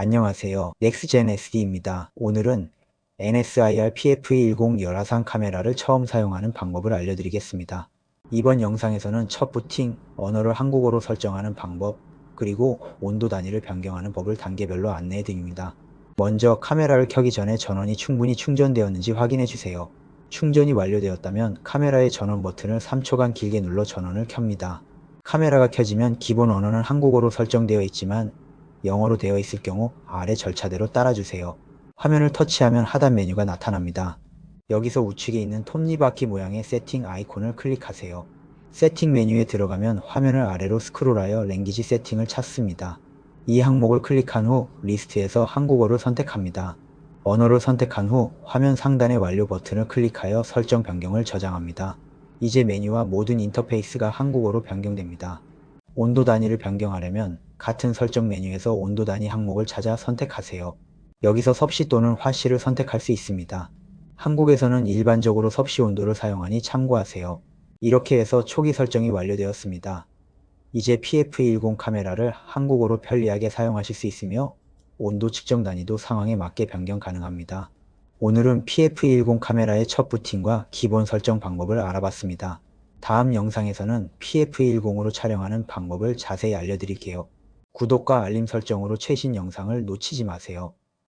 안녕하세요. 넥스젠 SD입니다. 오늘은 NSIR PF10 열화상 카메라를 처음 사용하는 방법을 알려드리겠습니다. 이번 영상에서는 첫 부팅, 언어를 한국어로 설정하는 방법, 그리고 온도 단위를 변경하는 법을 단계별로 안내해 드립니다. 먼저 카메라를 켜기 전에 전원이 충분히 충전되었는지 확인해 주세요. 충전이 완료되었다면 카메라의 전원 버튼을 3초간 길게 눌러 전원을 켭니다. 카메라가 켜지면 기본 언어는 한국어로 설정되어 있지만 영어로 되어 있을 경우 아래 절차대로 따라주세요. 화면을 터치하면 하단 메뉴가 나타납니다. 여기서 우측에 있는 톱니바퀴 모양의 세팅 아이콘을 클릭하세요. 세팅 메뉴에 들어가면 화면을 아래로 스크롤하여 랭귀지 세팅을 찾습니다. 이 항목을 클릭한 후 리스트에서 한국어를 선택합니다. 언어를 선택한 후 화면 상단의 완료 버튼을 클릭하여 설정 변경을 저장합니다. 이제 메뉴와 모든 인터페이스가 한국어로 변경됩니다. 온도 단위를 변경하려면 같은 설정 메뉴에서 온도 단위 항목을 찾아 선택하세요. 여기서 섭씨 또는 화씨를 선택할 수 있습니다. 한국에서는 일반적으로 섭씨 온도를 사용하니 참고하세요. 이렇게 해서 초기 설정이 완료되었습니다. 이제 PF10 카메라를 한국어로 편리하게 사용하실 수 있으며 온도 측정 단위도 상황에 맞게 변경 가능합니다. 오늘은 PF10 카메라의 첫 부팅과 기본 설정 방법을 알아봤습니다. 다음 영상에서는 PF10으로 촬영하는 방법을 자세히 알려드릴게요. 구독과 알림 설정으로 최신 영상을 놓치지 마세요.